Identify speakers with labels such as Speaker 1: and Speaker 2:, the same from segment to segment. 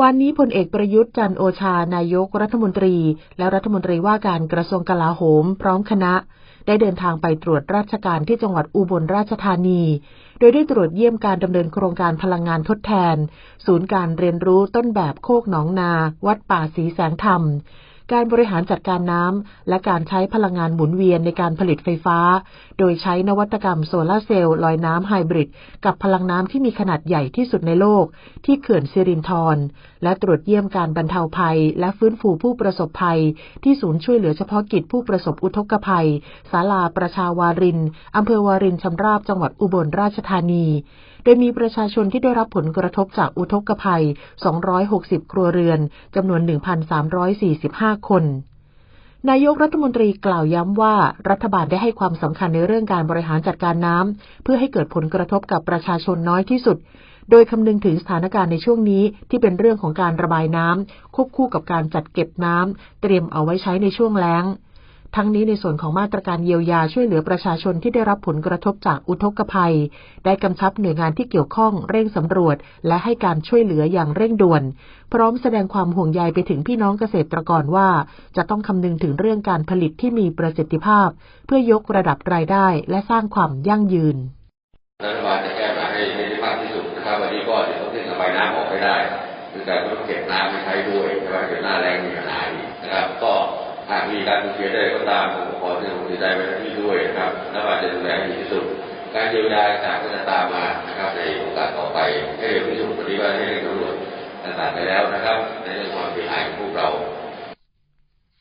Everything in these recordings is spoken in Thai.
Speaker 1: วันนี้พลเอกประยุทธ์จันโอชานายกรัฐมนตรี และรัฐมนตรีว่าการกระทรวงกลาโหม พร้อมคณะ ได้เดินทางไปตรวจราชการที่จังหวัดอุบลราชธานี โดยได้ตรวจเยี่ยมการดำเนินโครงการพลังงานทดแทน ศูนย์การเรียนรู้ต้นแบบโคกหนองนา วัดป่าศรีแสงธรรม การบริหารจัดการน้ำ และการใช้พลังงานหมุนเวียนในการผลิตไฟฟ้า โดยใช้นวัตกรรมโซลาเซลล์ลอยน้ำไฮบริด กับพลังน้ำที่มีขนาดใหญ่ที่สุดในโลก ที่เขื่อนสิรินธรและตรวจเยี่ยมการบรรเทาภัย และฟื้นฟูผู้ประสบภัย ที่ศูนย์ช่วยเหลือเฉพาะกิจผู้ประสบอุทกภัยศาลาประชาวารินอำเภอวารินชำราบจังหวัดอุบลราชธานี โดยมีประชาชนที่ได้รับผลกระทบจากอุทกภัย 260 ครัวเรือนจำนวน 1,345 คนนายกรัฐมนตรีกล่าวย้ำว่ารัฐบาลได้ให้ความสำคัญในเรื่องการบริหารจัดการน้ำเพื่อให้เกิดผลกระทบกับประชาชนน้อยที่สุด โดยคำนึงถึงสถานการณ์ในช่วงนี้ที่เป็นเรื่องของการระบายน้ำควบคู่กับการจัดเก็บน้ำเตรียมเอาไว้ใช้ในช่วงแล้ง ทั้งนี้ในส่วนของมาตรการเยียวยาช่วยเหลือประชาชนที่ได้รับผลกระทบจากอุทกภัย ได้กำชับหน่วยงานที่เกี่ยวข้องเร่งสำรวจ และให้การช่วยเหลืออย่างเร่งด่วน พร้อมแสดงความห่วงใยไปถึงพี่น้องเกษตรกรว่า จะต้องคำนึงถึงเรื่องการผลิตที่มีประสิทธิภาพ เพื่อยกระดับรายได้และสร้างความยั่งยืน
Speaker 2: รัฐบาลจะแก้ปัญหาให้ได้มากที่สุดนะครับวันนี้ก็จะต้องเร่งระบายน้ำออกให้ได้คือการต้องเก็บน้ำไว้ใช้ด้วยใช่ไหมเกิดหน้าแรงมีปัญหาอีกนะครับก็ หากมีการสูญเสียได้ก็ตามผมขอแสดงความเสีใจไว้ที่ด้วยนะครับรัฐบาลจะดูแลดีที่สุด การเยียวยาต่างก็จะตามมานะครับในโอกาสต่อไปให้เร็วที่สุดวันนี้ก็ให้เร่งสำรวจต่างๆไปแล้วนะครับ ในเรื่องความเสียหายของพวกเรา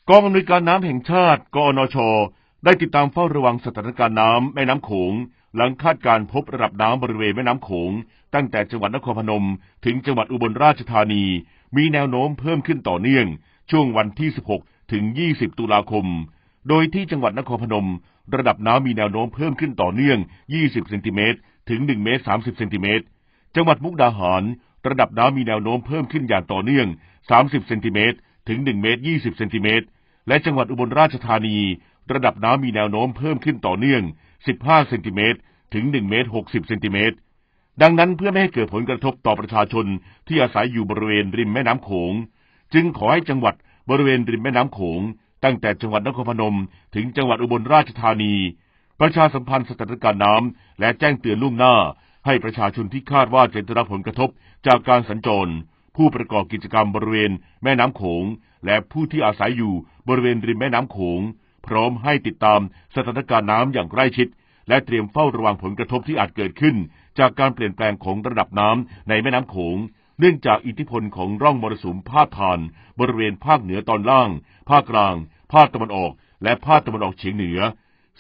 Speaker 3: กองอำนวยการน้ำแห่งชาติกอนช ได้ติดตามเฝ้าระวังสถานการณ์น้ำแม่น้ำโขงหลังคาดการพบระดับน้ำบริเวณแม่น้ำโขงตั้งแต่จังหวัดนครพนม ถึงจังหวัดอุบลราชธานี มีแนวโน้มเพิ่มขึ้นต่อเนื่อง ช่วงวันที่ 16 ถึง 20 ตุลาคม โดยที่จังหวัดนครพนม ระดับน้ำมีแนวโน้มเพิ่มขึ้นต่อเนื่อง 20 เซนติเมตร ถึง 1 เมตร 30 เซนติเมตร จังหวัดมุกดาหาร ระดับน้ำมีแนวโน้มเพิ่มขึ้นอย่างต่อเนื่อง 30 เซนติเมตร ถึง 1 เมตร 20 เซนติเมตร และจังหวัดอุบลราชธานี ระดับน้ำมีแนวโน้มเพิ่มขึ้นต่อเนื่อง 15 เซนติเมตร ถึง 1 เมตร 60 เซนติเมตรดังนั้นเพื่อไม่ให้เกิดผลกระทบต่อประชาชนที่อาศัยอยู่บริเวณริมแม่น้ำโขง จึงขอให้จังหวัด บริเวณริมแม่น้ำโขง ตั้งแต่จังหวัดนครพนม ถึงจังหวัดอุบลราชธานี ประชาสัมพันธ์สถานการณ์น้ำและแจ้งเตือนล่วงหน้า ให้ประชาชนที่คาดว่าจะได้รับผลกระทบจากการสัญจร ผู้ประกอบกิจกรรมบริเวณแม่น้ำโขง และผู้ที่อาศัยอยู่บริเวณริมแม่น้ำโขง พร้อมให้ติดตามสถานการณ์น้ำอย่างใกล้ชิด และเตรียมเฝ้าระวังผลกระทบที่อาจเกิดขึ้น จากการเปลี่ยนแปลงของระดับน้ำในแม่น้ำโขง เนื่องจากอิทธิพลของร่องมรสุมพาดผ่าน บริเวณภาคเหนือตอนล่าง ภาคกลาง ภาคตะวันออก และภาคตะวันออกเฉียงเหนือ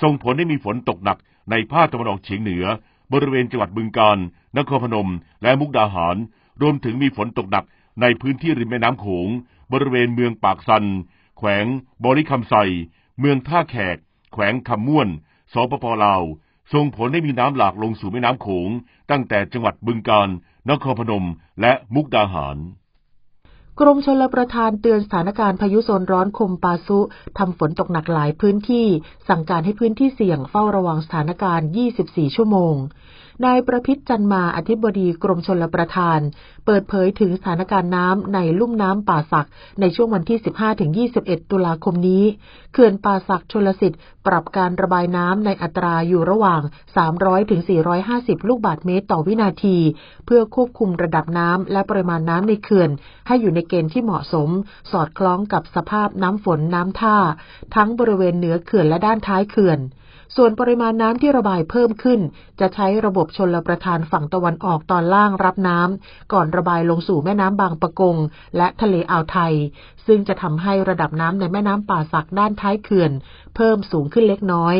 Speaker 3: ส่งผลให้มีฝนตกหนักในภาคตะวันออกเฉียงเหนือ บริเวณจังหวัดบึงกาฬนครพนม และมุกดาหาร รวมถึงมีฝนตกหนักในพื้นที่ริมแม่น้ำโขง บริเวณเมืองปากซัน แขวง บริคำไซเมืองท่าแขก แขวงคำม่วน สปปลาว ส่งผลให้มีน้ำหลากลงสู่แม่น้ำโขง ตั้งแต่จังหวัดบึงกาฬ นครพนม และมุกดาหาร
Speaker 1: กรมชลประทานเตือนสถานการณ์พายุโซนร้อนคมปาซุทำฝนตกหนักหลายพื้นที่ สั่งการให้พื้นที่เสี่ยงเฝ้าระวังสถานการณ์ 24 ชั่วโมงนายประพิษจันมาอธิบดีกรมชลประทาน เปิดเผยถึงสถานการณ์น้ำในลุ่มน้ำป่าสักในช่วงวันที่ 15-21 ตุลาคมนี้ เขื่อนป่าสักชลสิทธิ์ปรับการระบายน้ำในอัตราอยู่ระหว่าง 300-450 ลูกบาศก์เมตรต่อวินาที เพื่อควบคุมระดับน้ำและปริมาณน้ำในเขื่อน ให้อยู่ในเกณฑ์ที่เหมาะสม สอดคล้องกับสภาพน้ำฝนน้ำท่า ทั้งบริเวณเหนือเขื่อนและด้านท้ายเขื่อน ส่วนปริมาณน้ำที่ระบายเพิ่มขึ้น จะใช้ระบบชนละประทานฝั่งตะวันออกตอนล่างรับน้ำก่อนระบายลงสู่แม่น้ำบางปะกง และทะเลอ่าวไทย ซึ่งจะทำให้ระดับน้ำในแม่น้ำป่าสักด้านท้ายเขื่อน เพิ่มสูงขึ้นเล็กน้อย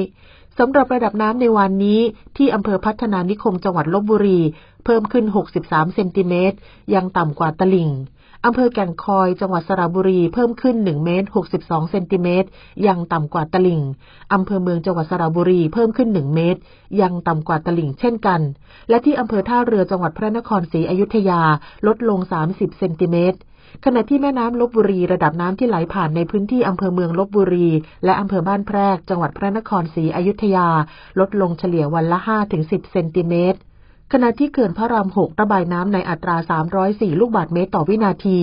Speaker 1: สำหรับระดับน้ำในวันนี้ที่อำเภอพัฒนานิคมจังหวัดลบบุรี เพิ่มขึ้น 63 เซนติเมตร ยังต่ำกว่าตลิ่ง อำเภอแก่งคอย จังหวัดสระบุรีเพิ่มขึ้น 1 เมตร 62 เซนติเมตร ยังต่ำกว่าตลิ่ง อำเภอเมืองจังหวัดสระบุรีเพิ่มขึ้น 1 เมตร ยังต่ำกว่าตลิ่งเช่นกัน และที่อำเภอท่าเรือจังหวัดพระนครศรีอยุธยาลดลง 30 เซนติเมตรขณะที่แม่น้ำลบบุรีระดับน้ำที่ไหลผ่านในพื้นที่อำเภอเมืองลบบุรี และอำเภอบ้านแพรก จังหวัดพระนครศรีอยุธยา ลดลงเฉลี่ยวันละ 5-10 เซนติเมตร ขณะที่เขื่อนพระรามหกระบายน้ำในอัตรา 304 ลูกบาศก์เมตรต่อวินาที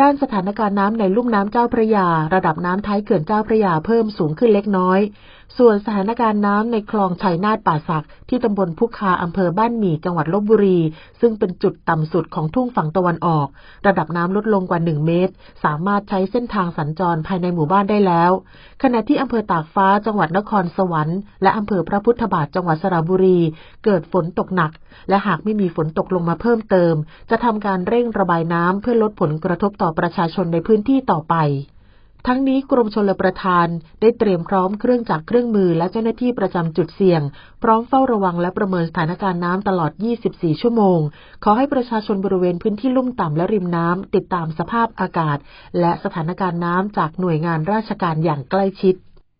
Speaker 1: ด้านสถานการณ์น้ำในลุ่มน้ำเจ้าพระยา ระดับน้ำท้ายเขื่อนเจ้าพระยาเพิ่มสูงขึ้นเล็กน้อย ส่วนสถานการณ์น้ำในคลองชัยนาทป่าสักที่ตำบลพุคาอำเภอบ้านหมี่จังหวัดลบบุรี ซึ่งเป็นจุดต่ำสุดของทุ่งฝั่งตะวันออก ระดับน้ำลดลงกว่า 1 เมตร สามารถใช้เส้นทางสัญจรภายในหมู่บ้านได้แล้ว ขณะที่อำเภอตากฟ้าจังหวัดนครสวรรค์และอำเภอพระพุทธบาทจังหวัดสระบุรี เกิดฝนตกหนัก และหากไม่มีฝนตกลงมาเพิ่มเติม จะทำการเร่งระบายน้ำเพื่อลดผลกระทบต่อประชาชนในพื้นที่ต่อไป ทั้งนี้กรมชลประทานได้เตรียมพร้อมเครื่องจักรเครื่องมือและเจ้าหน้าที่ประจำจุดเสี่ยง พร้อมเฝ้าระวังและประเมินสถานการณ์น้ำตลอด 24 ชั่วโมง ขอให้ประชาชนบริเวณพื้นที่ลุ่มต่ำและริมน้ำติดตามสภาพอากาศ และสถานการณ์น้ำจากหน่วยงานราชการอย่างใกล้ชิด